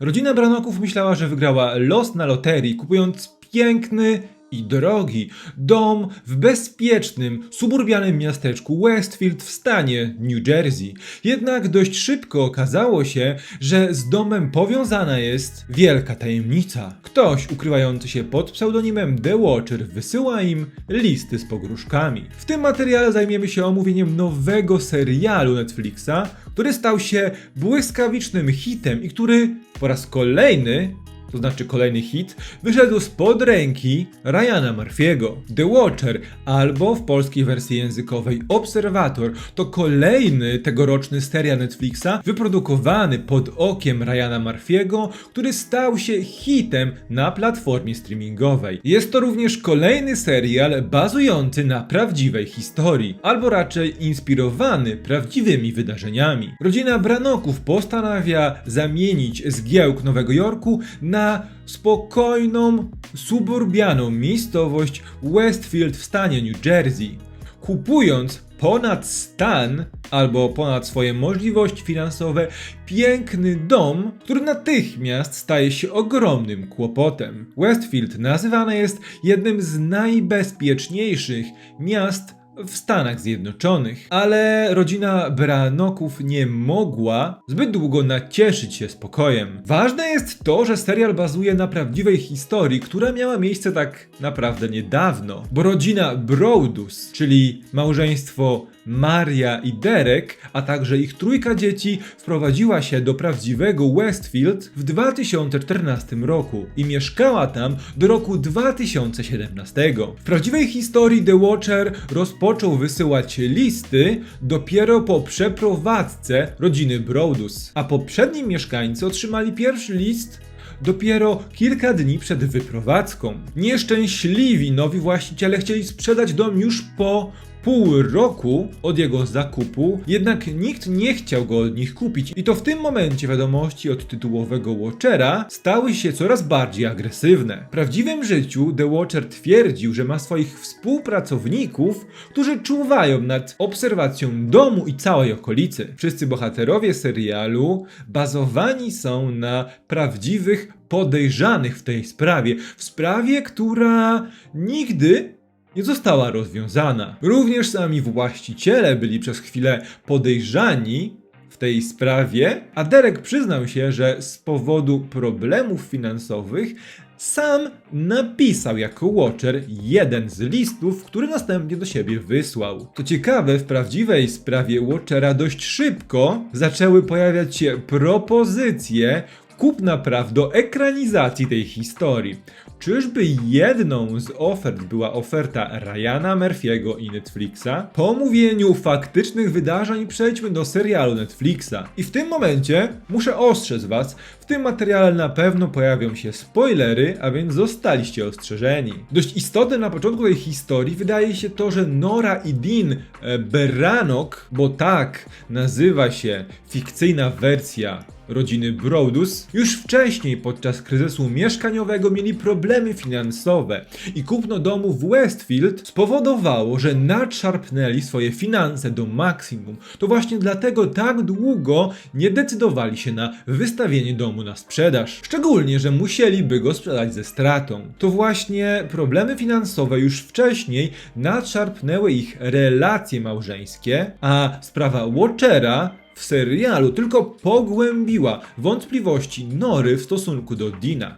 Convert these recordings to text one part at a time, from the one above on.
Rodzina Branoków myślała, że wygrała los na loterii, kupując piękny i drogi dom w bezpiecznym, suburbianym miasteczku Westfield w stanie New Jersey. Jednak dość szybko okazało się, że z domem powiązana jest wielka tajemnica. Ktoś ukrywający się pod pseudonimem The Watcher wysyła im listy z pogróżkami. W tym materiale zajmiemy się omówieniem nowego serialu Netflixa, który stał się błyskawicznym hitem i który po raz kolejny to znaczy kolejny hit, wyszedł spod ręki Ryana Murphy'ego. The Watcher, albo w polskiej wersji językowej Obserwator, to kolejny tegoroczny serial Netflixa wyprodukowany pod okiem Ryana Murphy'ego, który stał się hitem na platformie streamingowej. Jest to również kolejny serial bazujący na prawdziwej historii, albo raczej inspirowany prawdziwymi wydarzeniami. Rodzina Branoków postanawia zamienić zgiełk Nowego Jorku na spokojną, suburbianą miejscowość Westfield w stanie New Jersey. Kupując ponad stan albo ponad swoje możliwości finansowe piękny dom, który natychmiast staje się ogromnym kłopotem. Westfield nazywane jest jednym z najbezpieczniejszych miast w Stanach Zjednoczonych, ale rodzina Branoków nie mogła zbyt długo nacieszyć się spokojem. Ważne jest to, że serial bazuje na prawdziwej historii, która miała miejsce tak naprawdę niedawno, bo rodzina Brodus, czyli małżeństwo Maria i Derek, a także ich trójka dzieci wprowadziła się do prawdziwego Westfield w 2014 roku i mieszkała tam do roku 2017. W prawdziwej historii The Watcher rozpoczął wysyłać listy dopiero po przeprowadzce rodziny Brodus, a poprzedni mieszkańcy otrzymali pierwszy list dopiero kilka dni przed wyprowadzką. Nieszczęśliwi nowi właściciele chcieli sprzedać dom już po pół roku od jego zakupu, jednak nikt nie chciał go od nich kupić. I to w tym momencie wiadomości od tytułowego Watchera stały się coraz bardziej agresywne. W prawdziwym życiu The Watcher twierdził, że ma swoich współpracowników, którzy czuwają nad obserwacją domu i całej okolicy. Wszyscy bohaterowie serialu bazowani są na prawdziwych podejrzanych w tej sprawie. W sprawie, która nigdy nie została rozwiązana. Również sami właściciele byli przez chwilę podejrzani w tej sprawie, a Derek przyznał się, że z powodu problemów finansowych sam napisał jako Watcher jeden z listów, który następnie do siebie wysłał. To ciekawe, w prawdziwej sprawie Watchera dość szybko zaczęły pojawiać się propozycje kupna praw do ekranizacji tej historii. Czyżby jedną z ofert była oferta Ryana Murphy'ego i Netflixa? Po omówieniu faktycznych wydarzeń przejdźmy do serialu Netflixa. I w tym momencie muszę ostrzec was, w tym materiale na pewno pojawią się spoilery, a więc zostaliście ostrzeżeni. Dość istotne na początku tej historii wydaje się to, że Nora i Dean e, Beranok, bo tak nazywa się fikcyjna wersja rodziny Brodus, już wcześniej podczas kryzysu mieszkaniowego mieli problemy finansowe i kupno domu w Westfield spowodowało, że nadszarpnęli swoje finanse do maksimum. To właśnie dlatego tak długo nie decydowali się na wystawienie domu na sprzedaż. Szczególnie, że musieliby go sprzedać ze stratą. To właśnie problemy finansowe już wcześniej nadszarpnęły ich relacje małżeńskie, a sprawa Watchera w serialu tylko pogłębiła wątpliwości Nory w stosunku do Dina.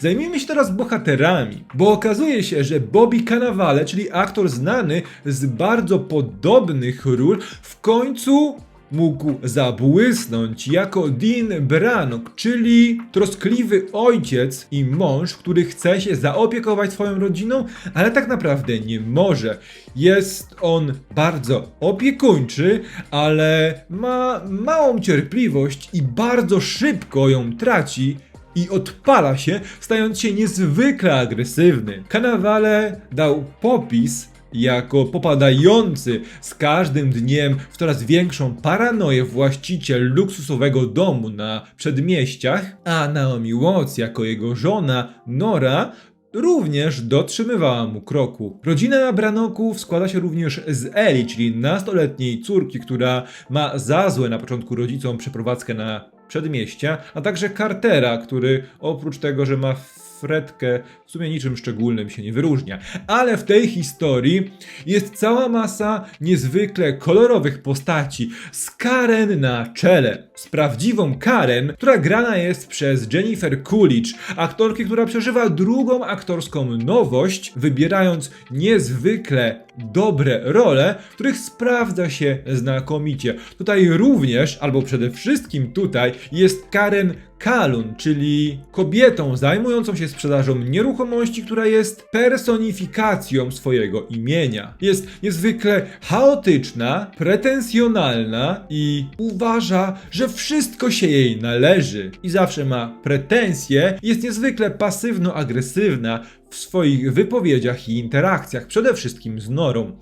Zajmijmy się teraz bohaterami, bo okazuje się, że Bobby Cannavale, czyli aktor znany z bardzo podobnych ról, w końcu mógł zabłysnąć jako Dean Branok, czyli troskliwy ojciec i mąż, który chce się zaopiekować swoją rodziną, ale tak naprawdę nie może. Jest on bardzo opiekuńczy, ale ma małą cierpliwość i bardzo szybko ją traci i odpala się, stając się niezwykle agresywny. Kanawale dał popis jako popadający z każdym dniem w coraz większą paranoję właściciel luksusowego domu na przedmieściach, a Naomi Watts jako jego żona Nora również dotrzymywała mu kroku. Rodzina Branoków składa się również z Eli, czyli nastoletniej córki, która ma za złe na początku rodzicom przeprowadzkę na przedmieścia, a także Cartera, który oprócz tego, że ma fretkę w sumie niczym szczególnym się nie wyróżnia. Ale w tej historii jest cała masa niezwykle kolorowych postaci z Karen na czele. Z prawdziwą Karen, która grana jest przez Jennifer Coolidge, aktorki, która przeżywa drugą aktorską nowość, wybierając niezwykle dobre role, których sprawdza się znakomicie. Tutaj również, albo przede wszystkim tutaj, jest Karen Kalun, czyli kobietą zajmującą się sprzedażą nieruchomości, która jest personifikacją swojego imienia. Jest niezwykle chaotyczna, pretensjonalna i uważa, że wszystko się jej należy. I zawsze ma pretensje, jest niezwykle pasywno-agresywna w swoich wypowiedziach i interakcjach, przede wszystkim z Norą.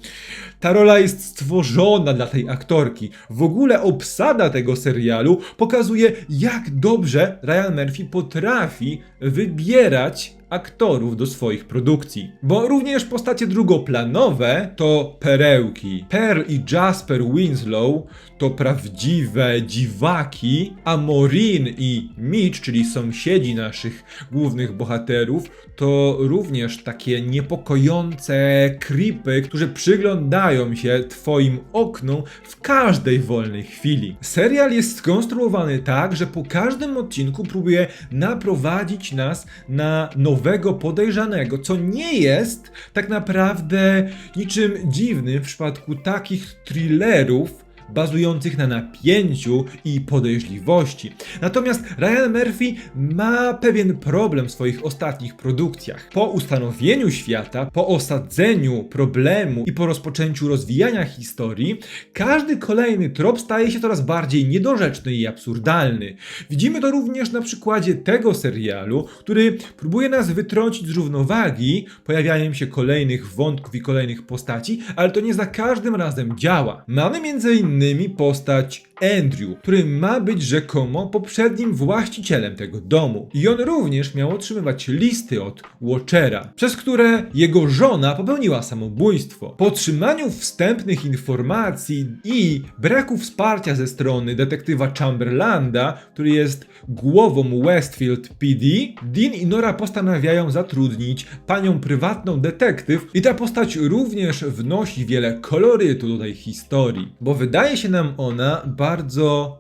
Ta rola jest stworzona dla tej aktorki. W ogóle obsada tego serialu pokazuje, jak dobrze Ryan Murphy potrafi wybierać aktorów do swoich produkcji. Bo również postacie drugoplanowe to perełki. Pearl i Jasper Winslow to prawdziwe dziwaki, a Maureen i Mitch, czyli sąsiedzi naszych głównych bohaterów, to również takie niepokojące creepy, którzy przyglądają się twoim oknom w każdej wolnej chwili. Serial jest skonstruowany tak, że po każdym odcinku próbuje naprowadzić nas na nowego podejrzanego, co nie jest tak naprawdę niczym dziwnym w przypadku takich thrillerów, bazujących na napięciu i podejrzliwości. Natomiast Ryan Murphy ma pewien problem w swoich ostatnich produkcjach. Po ustanowieniu świata, po osadzeniu problemu i po rozpoczęciu rozwijania historii, każdy kolejny trop staje się coraz bardziej niedorzeczny i absurdalny. Widzimy to również na przykładzie tego serialu, który próbuje nas wytrącić z równowagi pojawianiem się kolejnych wątków i kolejnych postaci, ale to nie za każdym razem działa. Mamy między innymi postać Andrew, który ma być rzekomo poprzednim właścicielem tego domu. I on również miał otrzymywać listy od Watchera, przez które jego żona popełniła samobójstwo. Po otrzymaniu wstępnych informacji i braku wsparcia ze strony detektywa Chamberlanda, który jest głową Westfield PD, Dean i Nora postanawiają zatrudnić panią prywatną detektyw i ta postać również wnosi wiele kolorytu do tej historii, bo wydaje się nam ona bardzo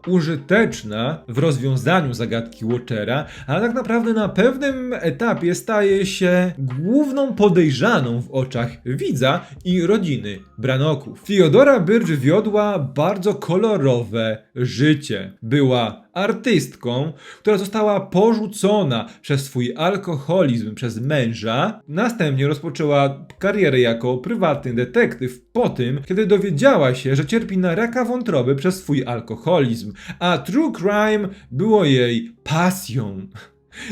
użyteczna w rozwiązaniu zagadki Watchera, ale tak naprawdę na pewnym etapie staje się główną podejrzaną w oczach widza i rodziny Branoków. Theodora Birch wiodła bardzo kolorowe życie. Była artystką, która została porzucona przez swój alkoholizm przez męża. Następnie rozpoczęła karierę jako prywatny detektyw po tym, kiedy dowiedziała się, że cierpi na raka wątroby przez swój alkoholizm, a true crime było jej pasją.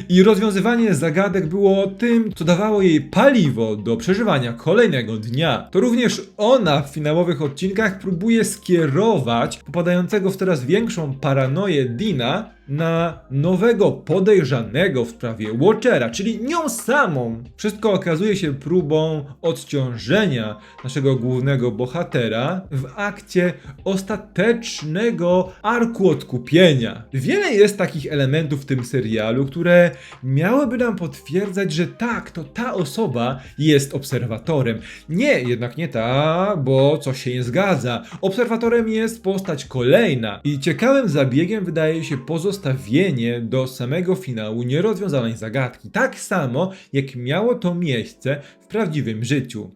I rozwiązywanie zagadek było tym, co dawało jej paliwo do przeżywania kolejnego dnia. To również ona w finałowych odcinkach próbuje skierować popadającego w coraz większą paranoję Dina na nowego podejrzanego w sprawie Watchera, czyli nią samą. Wszystko okazuje się próbą odciążenia naszego głównego bohatera w akcie ostatecznego arku odkupienia. Wiele jest takich elementów w tym serialu, które miałyby nam potwierdzać, że tak, to ta osoba jest obserwatorem. Nie, jednak nie ta, bo coś się nie zgadza. Obserwatorem jest postać kolejna i ciekawym zabiegiem wydaje się pozostawienie pozostawienie do samego finału nierozwiązanej zagadki, tak samo jak miało to miejsce w prawdziwym życiu.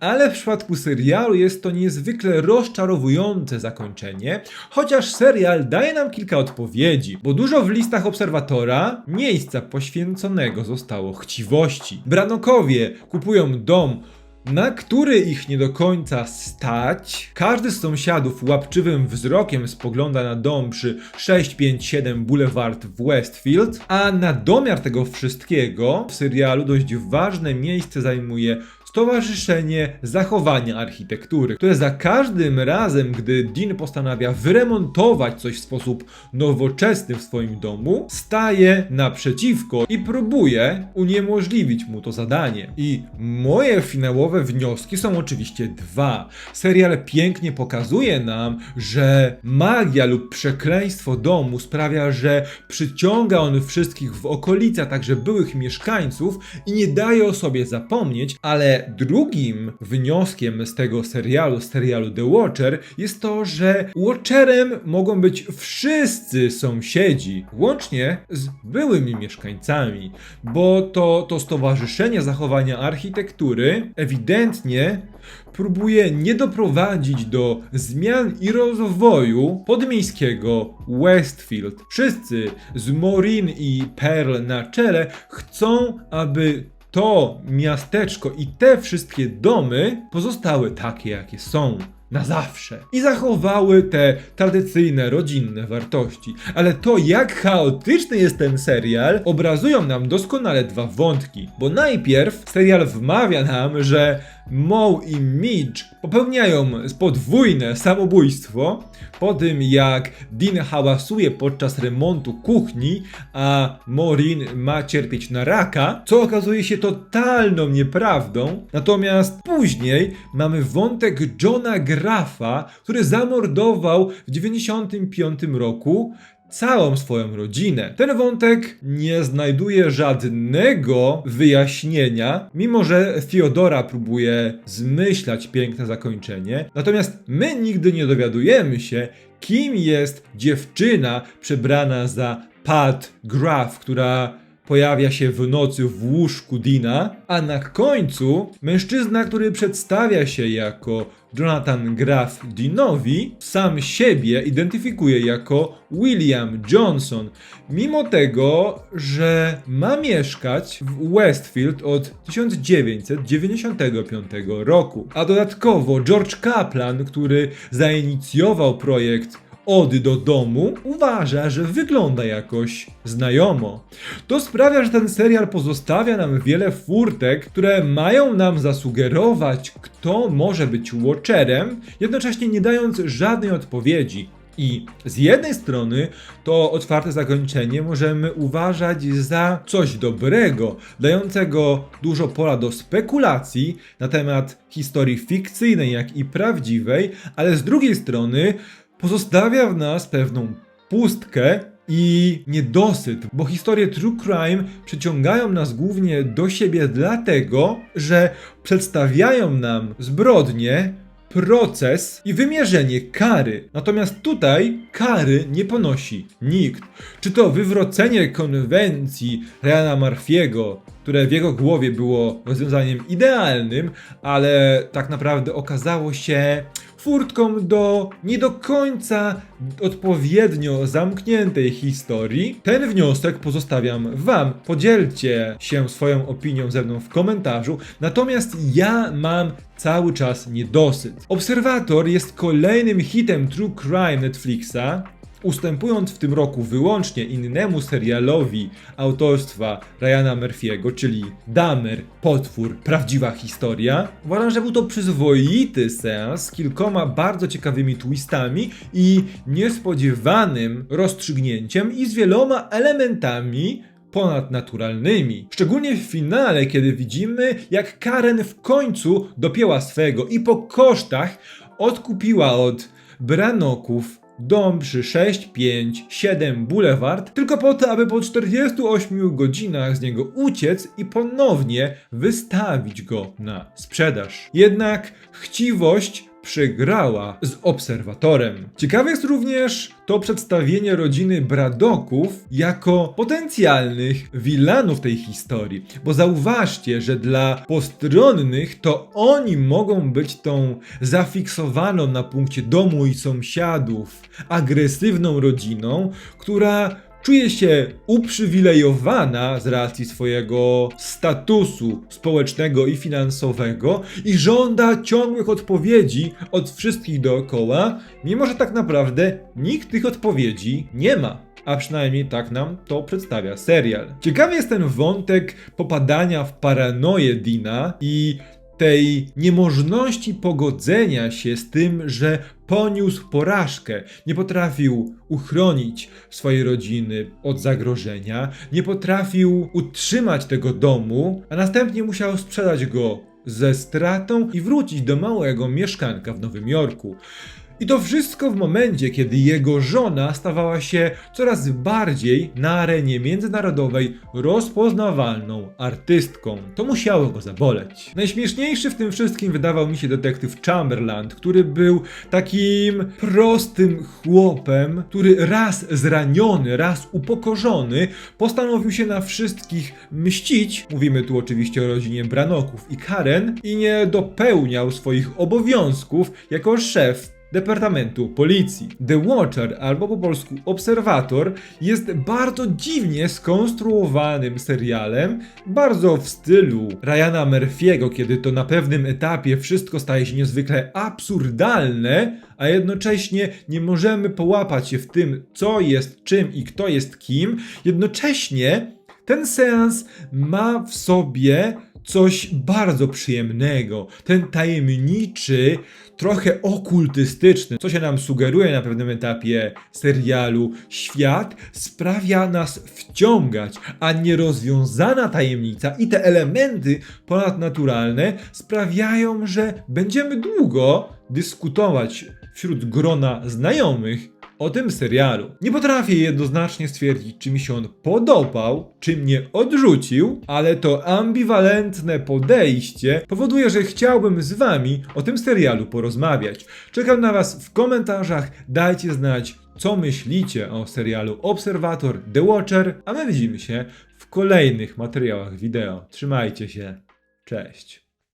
Ale w przypadku serialu jest to niezwykle rozczarowujące zakończenie, chociaż serial daje nam kilka odpowiedzi, bo dużo w listach obserwatora miejsca poświęconego zostało chciwości. Branokowie kupują dom na który ich nie do końca stać. Każdy z sąsiadów łapczywym wzrokiem spogląda na dom przy 657 Boulevard w Westfield, a na domiar tego wszystkiego w serialu dość ważne miejsce zajmuje Stowarzyszenie Zachowania Architektury, które za każdym razem, gdy Dean postanawia wyremontować coś w sposób nowoczesny w swoim domu, staje naprzeciwko i próbuje uniemożliwić mu to zadanie. I moje finałowe wnioski są oczywiście dwa. Serial pięknie pokazuje nam, że magia lub przekleństwo domu sprawia, że przyciąga on wszystkich w okolicy, a także byłych mieszkańców i nie daje o sobie zapomnieć, ale drugim wnioskiem z tego serialu, z serialu The Watcher, jest to, że Watcherem mogą być wszyscy sąsiedzi, łącznie z byłymi mieszkańcami, bo to, to Stowarzyszenie Zachowania Architektury ewidentnie próbuje nie doprowadzić do zmian i rozwoju podmiejskiego Westfield. Wszyscy z Maureen i Pearl na czele chcą, aby to miasteczko i te wszystkie domy pozostały takie, jakie są. Na zawsze. I zachowały te tradycyjne, rodzinne wartości. Ale to, jak chaotyczny jest ten serial, obrazują nam doskonale dwa wątki. Bo najpierw serial wmawia nam, że Moe i Midge popełniają podwójne samobójstwo po tym, jak Dean hałasuje podczas remontu kuchni, a Maureen ma cierpieć na raka, co okazuje się totalną nieprawdą. Natomiast później mamy wątek Johna Graffa, który zamordował w 95 roku całą swoją rodzinę. Ten wątek nie znajduje żadnego wyjaśnienia, mimo że Theodora próbuje zmyślać piękne zakończenie. Natomiast my nigdy nie dowiadujemy się, kim jest dziewczyna przebrana za Pat Graff, która pojawia się w nocy w łóżku Dina, a na końcu mężczyzna, który przedstawia się jako Jonathan Graff Deanowi, sam siebie identyfikuje jako William Johnson, mimo tego, że ma mieszkać w Westfield od 1995 roku. A dodatkowo George Kaplan, który zainicjował projekt Ody do domu uważa, że wygląda jakoś znajomo. To sprawia, że ten serial pozostawia nam wiele furtek, które mają nam zasugerować, kto może być Watcherem, jednocześnie nie dając żadnej odpowiedzi. I z jednej strony to otwarte zakończenie możemy uważać za coś dobrego, dającego dużo pola do spekulacji na temat historii fikcyjnej, jak i prawdziwej, ale z drugiej strony pozostawia w nas pewną pustkę i niedosyt, bo historie true crime przyciągają nas głównie do siebie dlatego, że przedstawiają nam zbrodnie, proces i wymierzenie kary. Natomiast tutaj kary nie ponosi nikt. Czy to wywrócenie konwencji Ryana Murphy'ego, które w jego głowie było rozwiązaniem idealnym, ale tak naprawdę okazało się furtką do nie do końca odpowiednio zamkniętej historii. Ten wniosek pozostawiam Wam. Podzielcie się swoją opinią ze mną w komentarzu. Natomiast ja mam cały czas niedosyt. Obserwator jest kolejnym hitem True Crime Netflixa ustępując w tym roku wyłącznie innemu serialowi autorstwa Ryana Murphy'ego, czyli Damer, Potwór, Prawdziwa Historia, uważam, że był to przyzwoity seans z kilkoma bardzo ciekawymi twistami i niespodziewanym rozstrzygnięciem i z wieloma elementami ponadnaturalnymi. Szczególnie w finale, kiedy widzimy, jak Karen w końcu dopięła swego i po kosztach odkupiła od Branoków dom przy 657 Boulevard, tylko po to, aby po 48 godzinach z niego uciec i ponownie wystawić go na sprzedaż. Jednak chciwość przegrała z obserwatorem. Ciekawe jest również to przedstawienie rodziny Bradoków jako potencjalnych wilanów tej historii. Bo zauważcie, że dla postronnych to oni mogą być tą zafiksowaną na punkcie domu i sąsiadów agresywną rodziną, która czuje się uprzywilejowana z racji swojego statusu społecznego i finansowego i żąda ciągłych odpowiedzi od wszystkich dookoła, mimo że tak naprawdę nikt tych odpowiedzi nie ma. A przynajmniej tak nam to przedstawia serial. Ciekawy jest ten wątek popadania w paranoję Dina i tej niemożności pogodzenia się z tym, że poniósł porażkę, nie potrafił uchronić swojej rodziny od zagrożenia, nie potrafił utrzymać tego domu, a następnie musiał sprzedać go ze stratą i wrócić do małego mieszkanka w Nowym Jorku. I to wszystko w momencie, kiedy jego żona stawała się coraz bardziej na arenie międzynarodowej rozpoznawalną artystką. To musiało go zaboleć. Najśmieszniejszy w tym wszystkim wydawał mi się detektyw Chamberlain, który był takim prostym chłopem, który raz zraniony, raz upokorzony, postanowił się na wszystkich mścić. Mówimy tu oczywiście o rodzinie Branoków i Karen i nie dopełniał swoich obowiązków jako szef Departamentu Policji. The Watcher, albo po polsku Obserwator, jest bardzo dziwnie skonstruowanym serialem, bardzo w stylu Ryana Murphy'ego, kiedy to na pewnym etapie wszystko staje się niezwykle absurdalne, a jednocześnie nie możemy połapać się w tym, co jest czym i kto jest kim. Jednocześnie ten seans ma w sobie coś bardzo przyjemnego. Ten tajemniczy, trochę okultystyczny, co się nam sugeruje na pewnym etapie serialu, świat sprawia nas wciągać, a nierozwiązana tajemnica i te elementy ponadnaturalne sprawiają, że będziemy długo dyskutować wśród grona znajomych o tym serialu. Nie potrafię jednoznacznie stwierdzić, czy mi się on podobał, czy mnie odrzucił, ale to ambiwalentne podejście powoduje, że chciałbym z wami o tym serialu porozmawiać. Czekam na was w komentarzach, dajcie znać, co myślicie o serialu Obserwator The Watcher, a my widzimy się w kolejnych materiałach wideo. Trzymajcie się, cześć.